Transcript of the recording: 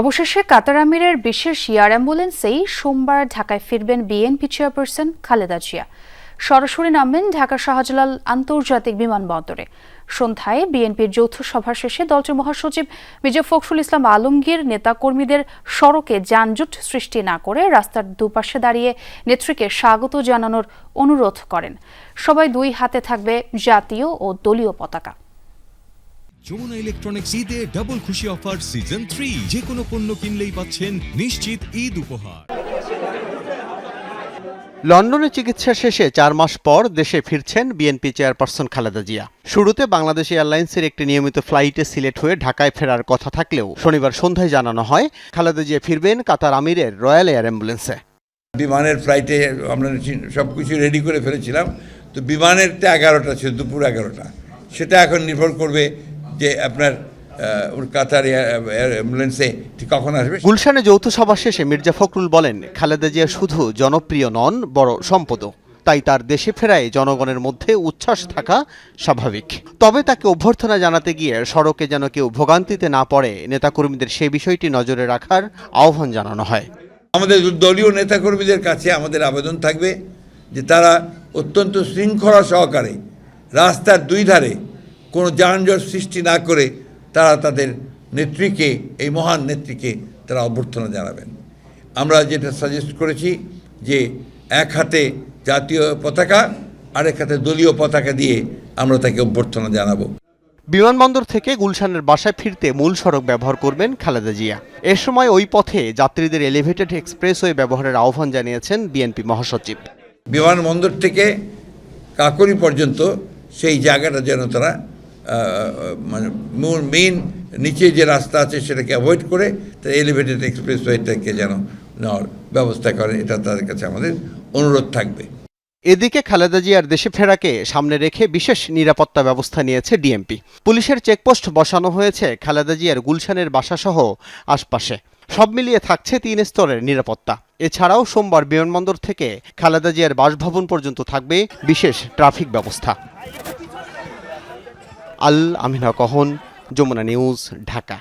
অবশেষে কাতার আমিরের বিশেষ এয়ার অ্যাম্বুলেন্সেই সোমবার ঢাকায় ফিরবেন বিএনপি চেয়ারপারসন খালেদা জিয়া। সরাসরি নামবেন ঢাকা শাহজালাল আন্তর্জাতিক বিমানবন্দরে। সন্ধ্যায় বিএনপির যৌথ সভা শেষে দলটির মহাসচিব মির্জা ফখরুল ইসলাম আলমগীর নেতাকর্মীদের সড়কে যানজট সৃষ্টি না করে রাস্তার দুপাশে দাঁড়িয়ে নেত্রীকে স্বাগত জানানোর অনুরোধ করেন। সবাই দুই হাতে থাকবে জাতীয় ও দলীয় পতাকা। যমুনা ইলেকট্রনিক্স ঈদে ডাবল খুশি অফার সিজন থ্রি যে কোনো পণ্য কিনলেই পাচ্ছেন নিশ্চিত ঈদ উপহার। লন্ডনে চিকিৎসা শেষে চার মাস পর দেশে ফিরছেন বিএনপি চেয়ারপারসন খালেদা জিয়া। শুরুতে বাংলাদেশ এয়ারলাইন্সের একটি নিয়মিত ফ্লাইটে সিলেট হয়ে ঢাকায় ফেরার কথা থাকলেও শনিবার সন্ধ্যায় জানানো হয় খালেদা জিয়া ফিরবেন কাতার আমিরের রয়্যাল এয়ার অ্যাম্বুলেন্সে। বিমানের ফ্লাইটে আমরা সব কিছু রেডি করে ফেলেছিলাম। তো বিমানেরটা এগারোটা ছিল দুপুর এগারোটা। সেটা এখন নির্ভর করবে যে আপনার কাতার অ্যাম্বুলেন্সে কখন আসবে? গুলশানে যৌথ সভা শেষে মির্জা ফখরুল বলেন খালেদা জিয়া শুধু জনপ্রিয় নন বড় সম্পদও। তাই তার দেশে ফেরায় জনগণের মধ্যে উচ্ছ্বাস থাকা স্বাভাবিক। তবে তাকে অভ্যর্থনা জানাতে গিয়ে সড়কে যেন কেউ ভোগান্তিতে না পড়ে নেতাকর্মীদের সে বিষয়টি নজরে রাখার আহ্বান জানানো হয়। আমাদের দলীয় নেতাকর্মীদের কাছে আমাদের আবেদন থাকবে যে তারা অত্যন্ত শৃঙ্খলা সহকারে রাস্তার দুই ধারে কোনো যানজট সৃষ্টি না করে তারা তাদের নেত্রীকে এই মহান নেত্রীকে তারা অভ্যর্থনা জানাবেন। আমরা যেটা সাজেস্ট করেছি যে এক হাতে জাতীয় পতাকা আরেক হাতে দলীয় পতাকা দিয়ে আমরা তাকে অভ্যর্থনা জানাব। বিমানবন্দর থেকে গুলশানের বাসায় ফিরতে মূল সড়ক ব্যবহার করবেন খালেদা জিয়া। এ সময় ওই পথে যাত্রীদের এলিভেটেড এক্সপ্রেসওয়ে ব্যবহারের আহ্বান জানিয়েছেন বিএনপি মহাসচিব। বিমানবন্দর থেকে কাকরি পর্যন্ত সেই জায়গাটা যেন তারা মানে মূল মেন নিচে যে রাস্তা আছে সেটাকে অ্যাভয়েড করে তারা এলিভেটেড এক্সপ্রেস ওয়েটাকে যেন নেওয়ার ব্যবস্থা করে এটা তাদের কাছে আমাদের অনুরোধ থাকবে। এদিকে খালেদা জিয়ার দেশে ফেরাকে সামনে রেখে বিশেষ নিরাপত্তা ব্যবস্থা নিয়েছে ডিএমপি। পুলিশের চেকপোস্ট বসানো হয়েছে খালেদা জিয়ার গুলশানের বাসাসহ আশপাশে। সব মিলিয়ে থাকছে তিন স্তরের নিরাপত্তা। এছাড়াও সোমবার বিমানবন্দর থেকে খালেদা জিয়ার বাসভবন পর্যন্ত থাকবে বিশেষ ট্রাফিক ব্যবস্থা। আল আমিনা কহন যমুনা নিউজ ঢাকা।